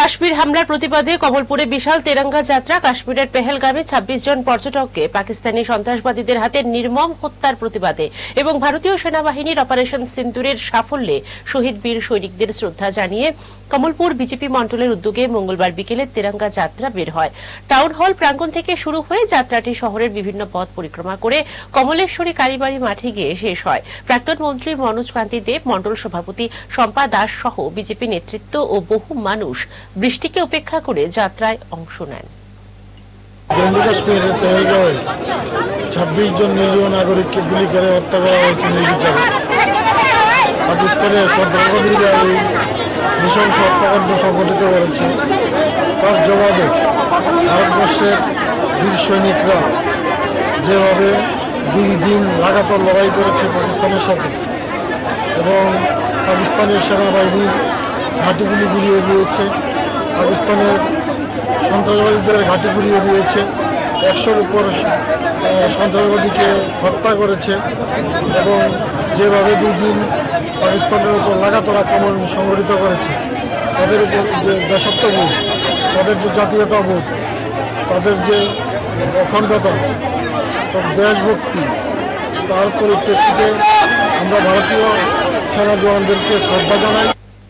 কাশ্মীর হামলার প্রতিবাদে কমলপুরে বিশাল তেরঙ্গা যাত্রা। কাশ্মীরের পেহেলগামে ২৬ জন পর্যটককে পাকিস্তানি সন্ত্রাসবাদীদের হাতে নির্মম হত্যার প্রতিবাদে এবং ভারতীয় সেনাবাহিনীর অপারেশন সিন্দুরের সাফল্যে শহীদ বীর সৈনিকদের শ্রদ্ধা জানিয়ে কমলপুর বিজেপি মন্ডলের উদ্যোগে মঙ্গলবার বিকেলে তেরঙ্গা যাত্রা বের হয়। টাউন হল প্রাঙ্গণ থেকে শুরু হয়ে যাত্রাটি শহরের বিভিন্ন পথ পরিক্রমা করে কমলেশ্বরী কালীবাড়ি মাঠে গিয়ে শেষ হয়। প্রাক্তন মন্ত্রী মনোজ কান্তি দেব, মন্ডল সভাপতি শম্পা দাস সহ বিজেপি নেতৃত্ব ও বহু মানুষ বৃষ্টিকে উপেক্ষা করে যাত্রায় অংশ নেন। জম্মু পেহেলগাঁওয়ে ছাব্বিশ জন নিরীহ নাগরিককে গুলি করে হত্যা করা হয়েছে নির্বিচারে। পাকিস্তানের সন্ত্রাসবাদীরা এই হত্যাকাণ্ড সংঘটিত করেছে। তার জবাবে ভারতবর্ষের বীর সৈনিকরা যেভাবে দুই দিন লাগাতার লড়াই করেছে পাকিস্তানের সাথে এবং পাকিস্তানের সেনাবাহিনীর ঘাঁটিগুলি গুলিয়ে দিয়েছে। পাকিস্তানের সন্ত্রাসবাদীদের ঘাঁটি গুলিয়ে দিয়েছে। একশোর উপর সন্ত্রাসবাদীকে হত্যা করেছে এবং যেভাবে দুই দিন পাকিস্তানের উপর লাগাতার আক্রমণ সংগঠিত করেছে, তাদের উপর যে দেশত্ববোধ তাদের যে জাতীয়তাবোধ, তাদের যে অখণ্ডতা দেশভক্তি, তার পরিপ্রেক্ষিতে আমরা ভারতীয় সেনা জওয়ানদেরকে শ্রদ্ধা জানাই।